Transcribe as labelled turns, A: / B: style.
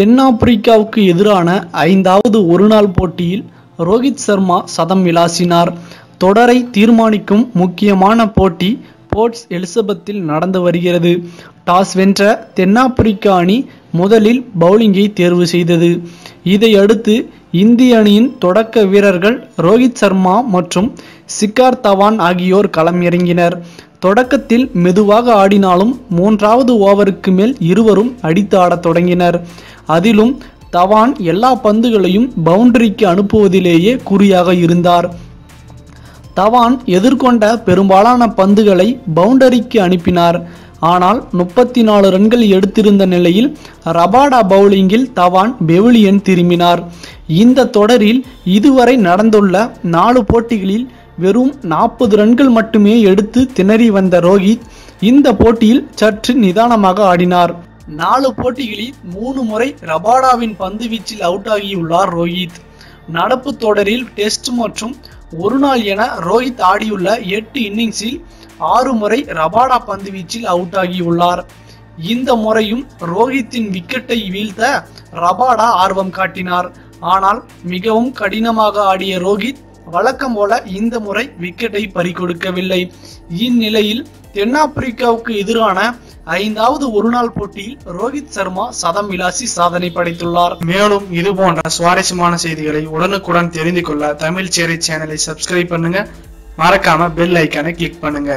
A: தென்னாப்பிரிக்காவுக்கு எதிரான ஐந்தாவது ஒருநாள் போட்டியில் ரோஹித் சர்மா சதம் விளாசினார். தொடரை தீர்மானிக்கும் முக்கியமான போட்டி போர்ட்ஸ் எலிசபெத்தில் நடந்து வருகிறது. டாஸ் வென்ற தென்னாப்பிரிக்க அணி முதலில் பவுலிங்கை தேர்வு செய்தது. இதையடுத்து இந்திய அணியின் தொடக்க வீரர்கள் ரோஹித் சர்மா மற்றும் சிக்கார் தவான் ஆகியோர் களம் இறங்கினர் தொடக்கத்தில் மெதுவாக ஆடினாலும் மூன்றாவது ஓவருக்கு மேல் இருவரும் அடித்து ஆடத் தொடங்கினர். அதிலும் தவான் எல்லா பந்துகளையும் பவுண்டரிக்கு அனுப்புவதிலேயே குறியாக இருந்தார். தவான் எதிர்கொண்ட பெரும்பாலான பந்துகளை பவுண்டரிக்கு அனுப்பினார். ஆனால் முப்பத்தி நாலு ரன்கள் எடுத்திருந்த நிலையில் ரபாடா பவுலிங்கில் தவான் பெவிலியன் திரும்பினார். இந்த தொடரில் இதுவரை நடந்துள்ள நாலு போட்டிகளில் வெறும் நாற்பது ரன்கள் மட்டுமே எடுத்து திணறி வந்த ரோஹித் இந்த போட்டியில் சற்று நிதானமாக ஆடினார். நாலு போட்டிகளில் மூணு முறை ரபாடாவின் பந்து வீச்சில் அவுட் ஆகியுள்ளார் ரோஹித். நடப்பு தொடரில் டெஸ்ட் மற்றும் ஒரு நாள் என ரோஹித் ஆடியுள்ள எட்டு இன்னிங்ஸில் ஆறு முறை ரபாடா பந்து வீச்சில் அவுட் ஆகியுள்ளார். இந்த முறையும் ரோஹித்தின் விக்கெட்டை வீழ்த்த ரபாடா ஆர்வம் காட்டினார். ஆனால் மிகவும் கடினமாக ஆடிய ரோஹித் வழக்கம் போல இந்த முறை விக்கெட்டை பறிகொடுக்கவில்லை. இந்நிலையில் தென்னாப்பிரிக்காவுக்கு எதிரான ஐந்தாவது ஒருநாள் போட்டியில் ரோஹித் சர்மா சதம் இலாசி சாதனை படைத்துள்ளார்.
B: மேலும் இது போன்ற சுவாரஸ்யமான செய்திகளை உடனுக்குடன் தெரிந்து கொள்ள தமிழ் சேரை சேனலை சப்ஸ்கிரைப் பண்ணுங்க. மறக்காம பெல் ஐக்கானை கிளிக் பண்ணுங்க.